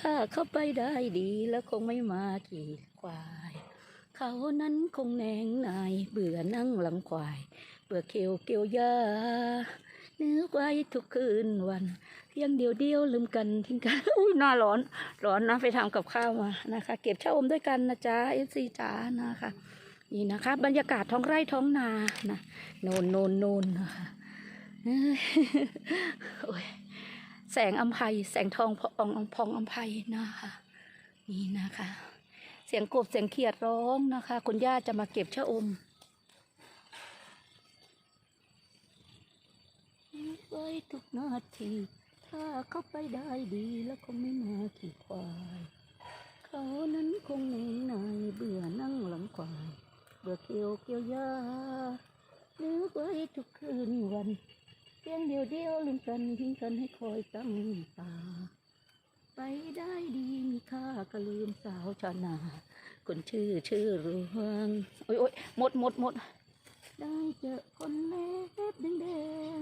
ถ้าเข้าไปได้ดีแล้วคงไม่มาขี่ควาย เขานั้นคงแหนงนายเบื่อนั่งหลังควาย เบื่อเขียวเกี่ยวยานึกไว้ทุกคืนวันเพียงเดียวเดียวลืมกันทิ้งกันอุ้ยน่าร้อนร้อนนะไปทำกับข้าวมานะคะ เก็บชะอมด้วยกันนะจ๊ะเอฟซีจ๋านะคะ นี่นะคะ บรรยากาศท้องไร่ท้องนานะโนนโนนโนนนะคะเอ้ยโอ้ย สงอัมภัยแสงทองพองพองอัมภัยนะคะนี่นะคะ เสียงกบเสียงเขียดร้องนะคะ คุณย่าจะมาเก็บชะอมไว้ทุกนาทีถ้าเข้าไปได้ดีแล้วคงไม่มาขี่ควายเขานั้นคงเหนื่อยหน่ายเบื่อนั่งหลังควายเบื่อเกี่ยวเกี่ยวยานึกไว้ทุกคืนวัน พียงเดียวเดียวลืมกันทิ้งกันให้คอยตั้งตา ไปได้ดีมีค่าก็ลืมสาวชาวนาคนชื่อชื่อรืองโอ้ยโอ้ยหมดหมดหมดได้เจอคนเล็บแดงแดง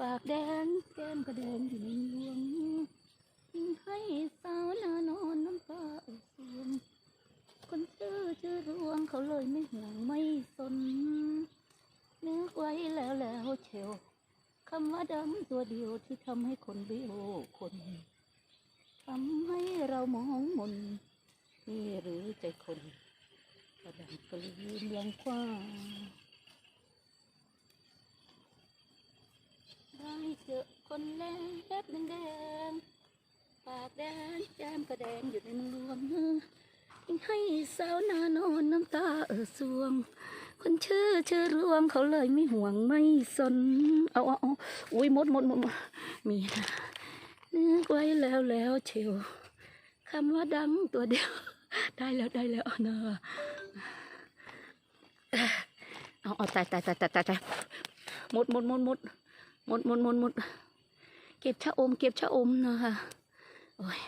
ปากแดงแก้มก็แดงอยู่ในยวงทิ้งให้สาวนานอนน้ำตาเอ่อซึมคนชื่อชื่อรวงเขาเลยไม่ห่วงไม่สนนึกไว้แล้วแล้วเชียว คำว่าดำตัวเดียวที่ทำให้คนเบี้ยวคนทำให้เรามองมนนี่หรือใจคนกระดังกลืนยังกว้างได้เจอคนแลบแดงปากแดงแก้มก็แดงอยู่ในมือลวงยิ่งให้สาวนานอนน้ำตาเออสวง คนชื่อชื่อรวงเขาเลยไม่ห่วงไม่สน เอาเอาเอาอุ้ยมดมดมดมดมีนะนึกไว้แล้วแล้วเชียวคำว่าดังตัวเดียว ได้แล้วได้แล้วเนอะเอาเอาตายตายตายตายตายตายหมดหมดหมดหมดหมดหมดหมดหมดเก็บชะอม เก็บชะอมนะคะโอ้ย